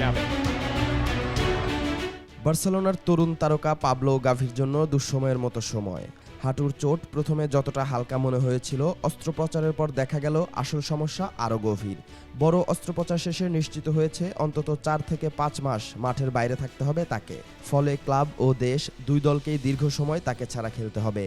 Gavi. বার্সেলোনার তরুণ তারকা Pablo Gvir জন্য দুঃসময়ের মতো সময়। হাঁটুর চোট প্রথমে যতটা হালকা মনে হয়েছিল, অস্ত্রোপচারের পর দেখা গেল আসল সমস্যা আরও গভীর। বড় অস্ত্রোপচার শেষে নিশ্চিত হয়েছে, অন্তত চার থেকে পাঁচ মাস মাঠের বাইরে থাকতে হবে তাকে। ফলে ক্লাব ও দেশ দুই দলকেই দীর্ঘ সময় তাকে ছাড়া খেলতে হবে।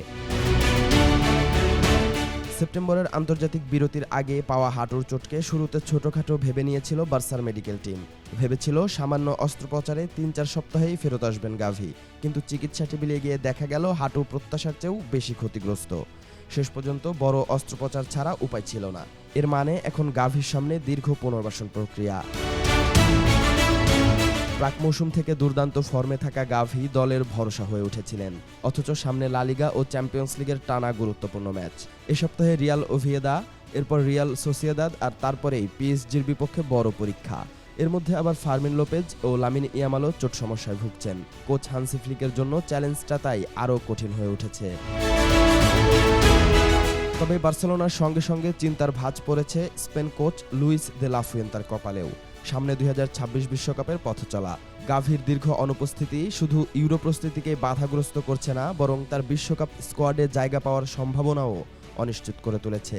সেপ্টেম্বরের আন্তর্জাতিক বিরতির আগে পাওয়া হাঁটুর চোটকে শুরুতে ছোটখাটো ভেবে নিয়েছিল বার্সার মেডিকেল টিম। ভেবেছিল সামান্য অস্ত্রোপচারে তিন চার সপ্তাহেই ফেরত আসবেন গাভি। কিন্তু চিকিৎসা টেবিলে গিয়ে দেখা গেল হাঁটু প্রত্যাশার চেয়েও বেশি ক্ষতিগ্রস্ত। শেষ পর্যন্ত বড় অস্ত্রোপচার ছাড়া উপায় ছিল না। এর মানে এখন গাভির সামনে দীর্ঘ পুনর্বাসন প্রক্রিয়া। প্রাক মৌসুম থেকে দুর্দান্ত ফর্মে থাকা গাভি দলের ভরসা হয়ে উঠেছিলেন। অথচ সামনে লালিগা ও চ্যাম্পিয়ন্স লিগের টানা গুরুত্বপূর্ণ ম্যাচ। এ সপ্তাহে রিয়াল ওভিয়েদা এরপর রিয়াল সোসিয়েদাদ আর তারপরেই পিএসজির বিপক্ষে বড় পরীক্ষা। এর মধ্যে আবার ফার্মিন লোপেজ ও লামিন ইয়ামালও চোট সমস্যায় ভুগছেন। কোচ হানসি ফ্লিকের জন্য চ্যালেঞ্জটা তাই আরও কঠিন হয়ে উঠেছে। তবে বার্সেলোনার সঙ্গে সঙ্গে চিন্তার ভাঁজ পড়েছে স্পেন কোচ লুইস দে লাফুয়েন্তার কপালেও। সামনে দুই বিশ্বকাপের পথ চলা। গাভীর দীর্ঘ অনুপস্থিতি শুধু ইউরো প্রস্তুতিকে বাধাগ্রস্ত করছে না, বরং তার বিশ্বকাপ স্কোয়াডে জায়গা পাওয়ার সম্ভাবনাও অনিশ্চিত করে তুলেছে।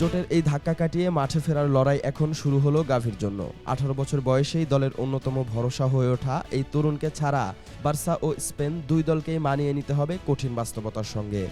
চোটের এই ধাক্কা কাটিয়ে মাঠে ফেরার লড়াই এখন শুরু হলো গাভীর জন্য। আঠারো বছর বয়সেই দলের অন্যতম ভরসা হয়ে ওঠা এই তরুণকে ছাড়া বার্সা ও স্পেন দুই দলকেই মানিয়ে নিতে হবে কঠিন বাস্তবতার সঙ্গে।